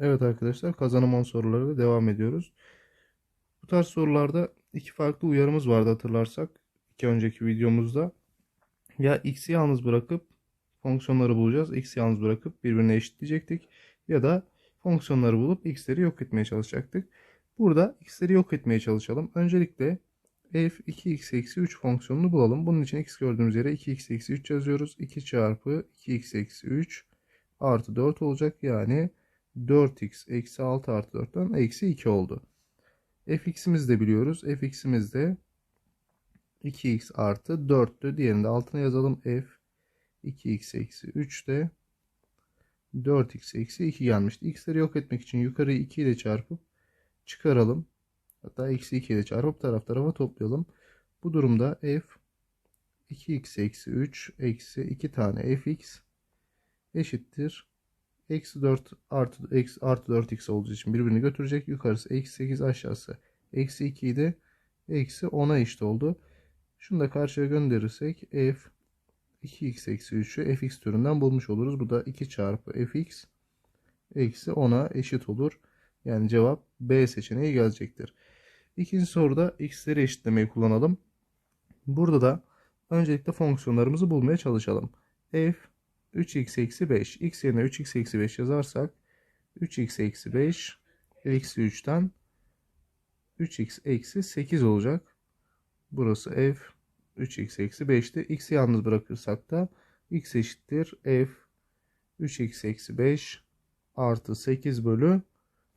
Evet arkadaşlar kazanım 10 sorularıyla devam ediyoruz. Bu tarz sorularda iki farklı uyarımız vardı hatırlarsak. iki önceki videomuzda. Ya x'i yalnız bırakıp fonksiyonları bulacağız. X'i yalnız bırakıp birbirine eşitleyecektik. Ya da fonksiyonları bulup x'leri yok etmeye çalışacaktık. Burada x'leri yok etmeye çalışalım. Öncelikle f 2x eksi 3 fonksiyonunu bulalım. Bunun için x gördüğümüz yere 2x eksi 3 yazıyoruz. 2 çarpı 2x eksi 3 artı 4 olacak. Yani 4x eksi 6 artı 4'ten eksi 2 oldu. fx'imizi de biliyoruz. fx'imiz de 2x artı 4'tü. Diğerini de altına yazalım. f 2x eksi 3 de 4x eksi 2 gelmişti. x'leri yok etmek için yukarıyı 2 ile çarpıp çıkaralım. Hatta eksi 2 ile çarpıp taraf tarafa toplayalım. Bu durumda f 2x eksi 3 eksi 2 tane fx eşittir. Eksi 4 artı, eksi, artı 4x olduğu için birbirini götürecek. Yukarısı eksi 8 aşağısı eksi 2 idi. Eksi 10'a eşit oldu. Şunu da karşıya gönderirsek f 2x eksi 3'ü fx türünden bulmuş oluruz. Bu da 2 çarpı fx eksi 10'a eşit olur. Yani cevap B seçeneği gelecektir. İkinci soruda x'leri eşitlemeyi kullanalım. Burada da öncelikle fonksiyonlarımızı bulmaya çalışalım. f 3x eksi 5. x yerine 3x eksi 5 yazarsak 3x eksi 5 eksi 3'ten 3x eksi 8 olacak. Burası f 3x eksi 5'ti. x'i yalnız bırakırsak da x eşittir f 3x eksi 5 artı 8 bölü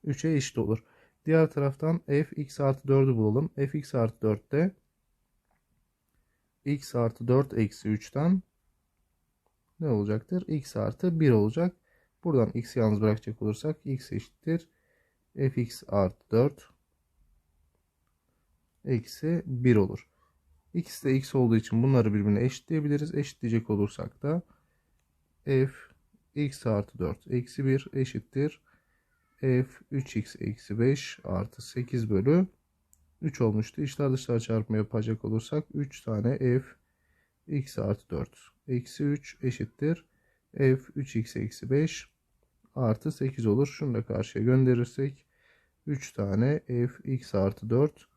3'e eşit olur. Diğer taraftan f x artı 4'ü bulalım. f x artı 4'te x artı 4 eksi 3'ten ne olacaktır? x artı 1 olacak. Buradan x'i yalnız bırakacak olursak x eşittir. fx artı 4 eksi 1 olur. x de x olduğu için bunları birbirine eşitleyebiliriz. Eşitleyecek olursak da f x artı 4 eksi 1 eşittir. f 3x eksi 5 artı 8 bölü 3 olmuştu. İçler dışlar çarpma yapacak olursak 3 tane f x artı 4 eksi 3 eşittir. f 3x eksi 5 artı 8 olur. Şunu da karşıya gönderirsek 3 tane f x artı 4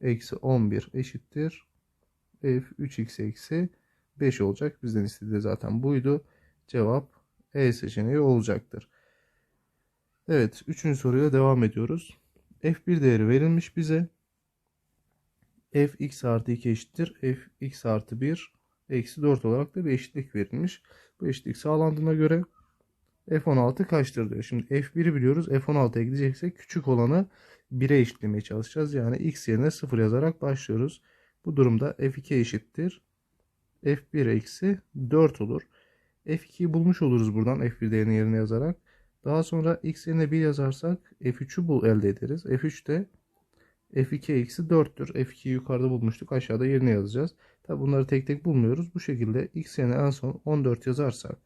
eksi 11 eşittir. f 3x eksi 5 olacak. Bizden istediği zaten buydu. Cevap E seçeneği olacaktır. Evet. Üçüncü soruyla devam ediyoruz. f1 değeri verilmiş bize. f x artı 2 eşittir. f x artı 1 eksi 4 olarak da bir eşitlik verilmiş. Bu eşitlik sağlandığına göre f16 kaçtır diyor. Şimdi f1'i biliyoruz. f16'ya gideceksek küçük olanı 1'e eşitlemeye çalışacağız. Yani x yerine 0 yazarak başlıyoruz. Bu durumda f2 eşittir. f1 eksi 4 olur. f2'yi bulmuş oluruz buradan f1 değerini yerine yazarak. Daha sonra x yerine 1 yazarsak f3'ü bul elde ederiz. f3 de f2 eksi 4'tür. f2'yi yukarıda bulmuştuk. Aşağıda yerine yazacağız. Tabi bunları tek tek bulmuyoruz. Bu şekilde x yerine en son 14 yazarsak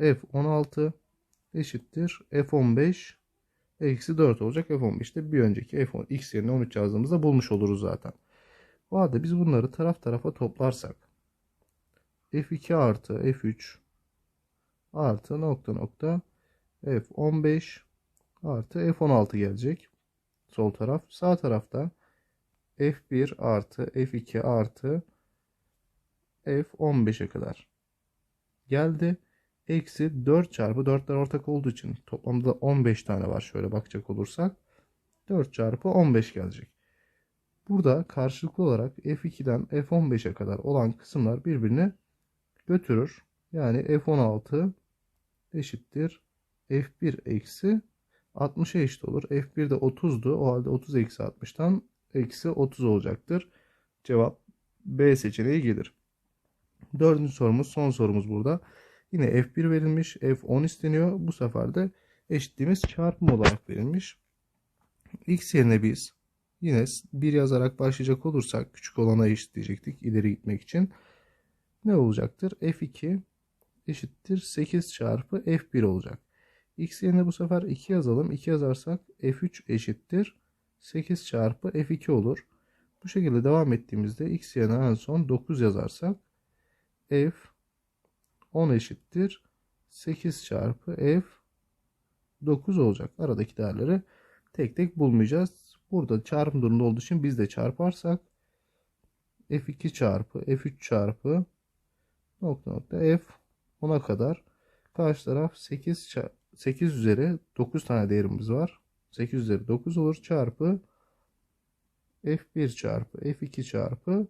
f16 eşittir f15 eksi 4 olacak. f15'te bir önceki f10, x yerine 13 yazdığımızda bulmuş oluruz zaten. O halde biz bunları taraf tarafa toplarsak f2 artı f3 artı nokta nokta f15 artı f16 gelecek. Sol taraf. Sağ tarafta f1 artı f2 artı f15'e kadar geldi. Eksi 4 çarpı 4'ler ortak olduğu için toplamda 15 tane var şöyle bakacak olursak. 4 çarpı 15 gelecek. Burada karşılıklı olarak f2'den f15'e kadar olan kısımlar birbirini götürür. Yani f16 eşittir f1 eksi 60'a eşit olur. f1 de 30'du. O halde 30 eksi 60'tan eksi 30 olacaktır. Cevap B seçeneği gelir. Dördüncü sorumuz son sorumuz burada. Yine f1 verilmiş. f10 isteniyor. Bu sefer de eşitliğimiz çarpım olarak verilmiş. x yerine biz yine 1 yazarak başlayacak olursak küçük olana eşitleyecektik ileri gitmek için. Ne olacaktır? f2 eşittir 8 çarpı f1 olacak. X yerine bu sefer 2 yazalım. 2 yazarsak f3 eşittir 8 çarpı f2 olur. Bu şekilde devam ettiğimizde x yerine en son 9 yazarsak f 10 eşittir 8 çarpı f 9 olacak. Aradaki değerleri tek tek bulmayacağız. Burada çarpım durumunda olduğu için biz de çarparsak f2 çarpı f3 çarpı nokta nokta f 10'a kadar karşı taraf 8 8 üzeri 9 tane değerimiz var. 8 üzeri 9 olur çarpı f1 çarpı f2 çarpı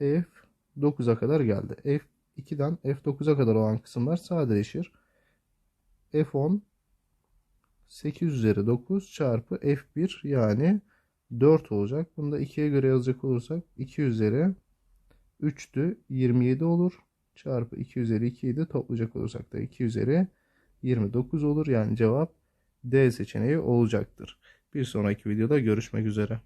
f9'a kadar geldi. f2'den f9'a kadar olan kısımlar sadeleşir. f10 8 üzeri 9 çarpı f1 yani 4 olacak. Bunu da 2'ye göre yazacak olursak 2 üzeri 3'tü 27 olur. Çarpı 2 üzeri 2'yi de toplayacak olursak da 2 üzeri 29 olur. Yani cevap D seçeneği olacaktır. Bir sonraki videoda görüşmek üzere.